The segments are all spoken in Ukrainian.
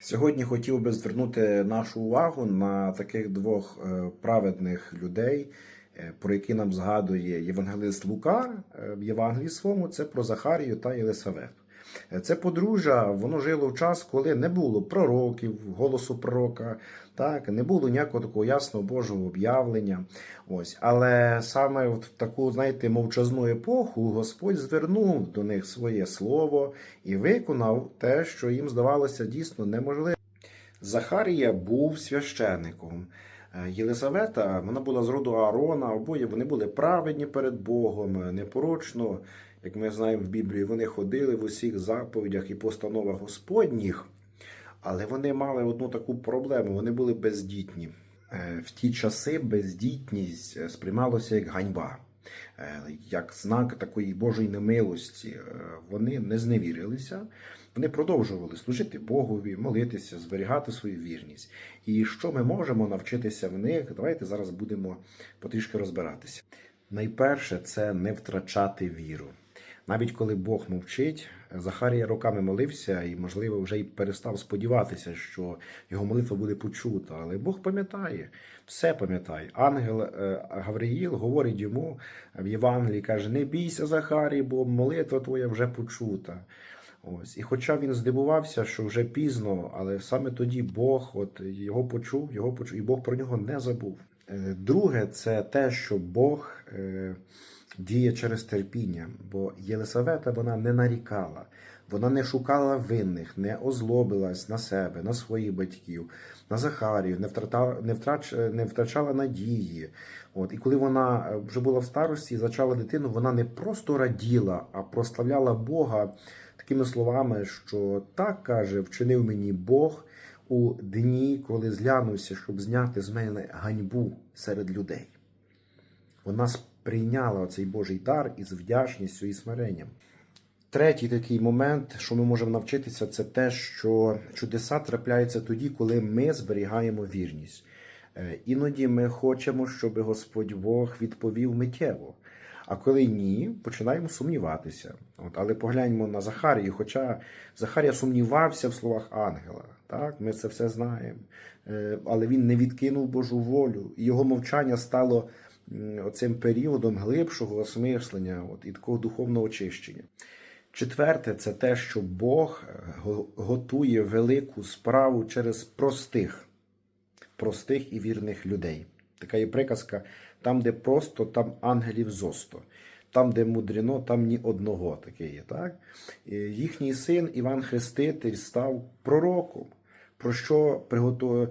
Сьогодні хотів би звернути нашу увагу на таких двох е, праведних людей, е, про які нам згадує Євангелист Лука е, в Євангелії своєму. Це про Захарію та Єлисавету. Це подружжя, воно жило в час, коли не було пророків, голосу пророка, так, не було ніякого такого ясного Божого об'явлення. Ось. Але саме в таку, знаєте, мовчазну епоху Господь звернув до них своє слово і виконав те, що їм здавалося дійсно неможливим. Захарія був священником. Е, Єлизавета, вона була з роду Аарона, обоє вони були праведні перед Богом, е, непорочно, як ми знаємо в Біблії, вони ходили в усіх заповідях і постановах Господніх, але вони мали одну таку проблему: вони були бездітні. Е, В ті часи бездітність е, сприймалося як ганьба, е, як знак такої Божої немилості. Вони не зневірилися, вони продовжували служити Богові, молитися, зберігати свою вірність. І що ми можемо навчитися в них? Давайте зараз будемо потрішки розбиратися. Найперше це не втрачати віру. Навіть коли Бог мовчить, Захарія роками молився і, можливо, вже й перестав сподіватися, що його молитва буде почута. Але Бог пам'ятає, все пам'ятає. Ангел е, Гавриїл говорить йому в Євангелії, каже: Не бійся, Захарій, бо молитва твоя вже почута. Ось. І хоча він здивувався, що вже пізно, але саме тоді Бог от, його почув, його почув, і Бог про нього не забув. Е, Друге, це те, що Бог е, діє через терпіння, бо Єлисавета вона не нарікала, вона не шукала винних, не озлобилась на себе, на своїх батьків, на Захарію, не втрата, не, втрач, не втрачала надії. От, і коли вона вже була в старості і зачала дитину, вона не просто раділа, а прославляла Бога такими словами, що так каже, вчинив мені Бог у дні, коли зглянувся, щоб зняти з мене ганьбу серед людей. Вона сприйняла цей Божий дар із вдячністю і смиренням. Третій такий момент, що ми можемо навчитися, це те, що чудеса трапляються тоді, коли ми зберігаємо вірність. Е, Іноді ми хочемо, щоб Господь Бог відповів миттєво. А коли ні, починаємо сумніватися. От, але погляньмо на Захарію, хоча Захарія сумнівався в словах ангела. Так, ми це все знаємо. Е, Але він не відкинув Божу волю. І його мовчання стало оцим періодом глибшого осмислення от, і такого духовного очищення. Четверте, це те, що Бог е, готує велику справу через простих, простих і вірних людей. Така є приказка: там, де просто, там ангелів зосто. Там, де мудрено, там ні одного таке є. Так? Їхній син Іван Хреститель став пророком. Про що приготував,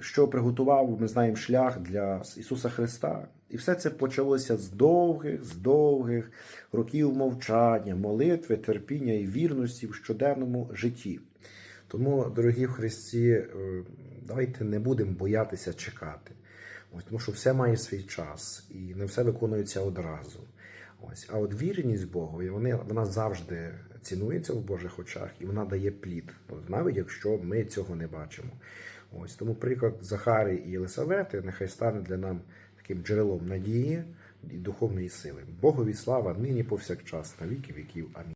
що приготував, ми знаємо, шлях для Ісуса Христа. І все це почалося з довгих, з довгих років мовчання, молитви, терпіння і вірності в щоденному житті. Тому, дорогі в Христі, е, давайте не будемо боятися чекати. Ось, тому що все має свій час і не все виконується одразу. Ось, а от вірність Богу, вона завжди цінується в Божих очах і вона дає плід, навіть якщо ми цього не бачимо. Ось тому приклад Захари і Єлисавети нехай стане для нам таким джерелом надії і духовної сили. Богові слава нині повсякчас, на віки віків. Амінь.